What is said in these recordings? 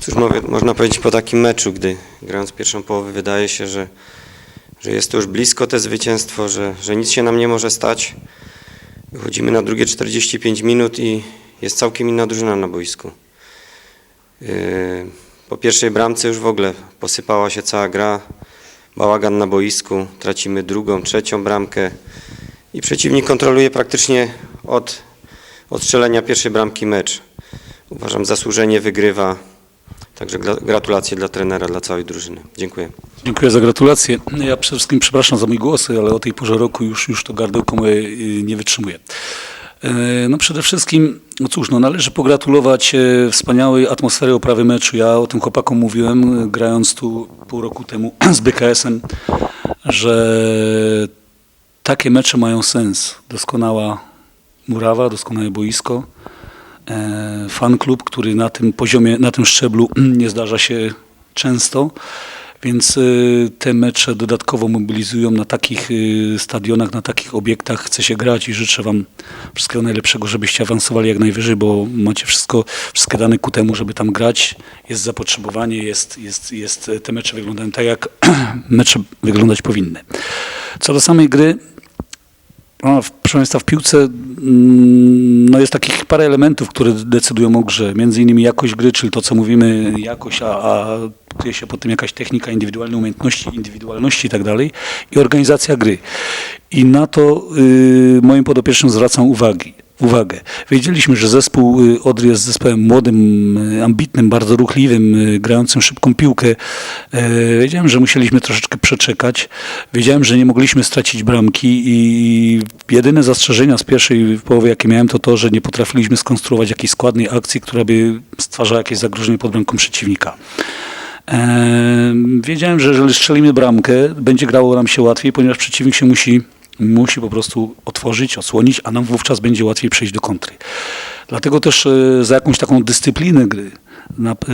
Cóż można powiedzieć po takim meczu, gdy grając pierwszą połowę wydaje się, że, że jest to już blisko te zwycięstwo, że, że nic się nam nie może stać. Wychodzimy na drugie 45 minut i jest całkiem inna drużyna na boisku. Yy, Po pierwszej bramce już w ogóle posypała się cała gra, bałagan na boisku, tracimy drugą, trzecią bramkę i przeciwnik kontroluje praktycznie od, od strzelenia pierwszej bramki mecz. Uważam, zasłużenie wygrywa. Także gra- gratulacje dla trenera, dla całej drużyny. Dziękuję. Dziękuję za gratulacje. Ja przede wszystkim przepraszam za mój głos, ale o tej porze roku już, już to gardełko moje y, nie wytrzymuje. E, No przede wszystkim, no cóż, no należy pogratulować e, wspaniałej atmosfery oprawy meczu. Ja o tym chłopakom mówiłem, grając tu pół roku temu z BKS-em, że takie mecze mają sens. Doskonała murawa, doskonałe boisko, e, fan klub, który na tym poziomie, na tym szczeblu nie zdarza się często, więc y, te mecze dodatkowo mobilizują na takich y, stadionach, na takich obiektach chce się grać i życzę Wam wszystkiego najlepszego, żebyście awansowali jak najwyżej, bo macie wszystko, wszystkie dane ku temu, żeby tam grać. Jest zapotrzebowanie, jest, jest, jest, te mecze wyglądają tak, jak mecze wyglądać powinny. Co do samej gry, proszę Państwa, w piłce mm, no jest takich parę elementów, które decydują o grze. Między innymi jakość gry, czyli to, co mówimy, jakość, a, a kryje się pod tym jakaś technika, indywidualne umiejętności, indywidualności i tak dalej, i organizacja gry. I na to y, moim podopiecznym zwracam uwagi. Uwagę. Wiedzieliśmy, że zespół y, Odry jest zespołem młodym, y, ambitnym, bardzo ruchliwym, y, grającym szybką piłkę. E, Wiedziałem, że musieliśmy troszeczkę przeczekać. Wiedziałem, że nie mogliśmy stracić bramki i jedyne zastrzeżenia z pierwszej połowy, jakie miałem, to to, że nie potrafiliśmy skonstruować jakiejś składnej akcji, która by stwarzała jakieś zagrożenie pod bramką przeciwnika. E, Wiedziałem, że jeżeli strzelimy bramkę, będzie grało nam się łatwiej, ponieważ przeciwnik się musi, musi po prostu otworzyć, osłonić, a nam wówczas będzie łatwiej przejść do kontry. Dlatego też e, za jakąś taką dyscyplinę gry,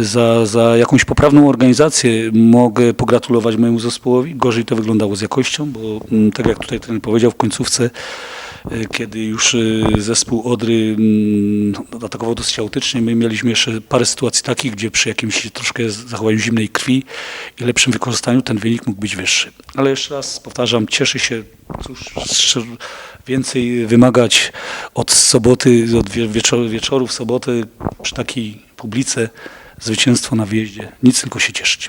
za, za jakąś poprawną organizację mogę pogratulować mojemu zespołowi. Gorzej to wyglądało z jakością, bo mm, tak jak tutaj ten powiedział w końcówce, kiedy już e, zespół Odry mm, atakował dosyć chaotycznie. My mieliśmy jeszcze parę sytuacji takich, gdzie przy jakimś troszkę zachowaniu zimnej krwi i lepszym wykorzystaniu ten wynik mógł być wyższy. Ale jeszcze raz powtarzam, cieszę się, cóż, więcej wymagać od soboty, od wie- wieczoru, wieczoru w sobotę przy takiej publice zwycięstwo na wjeździe. Nic tylko się cieszyć.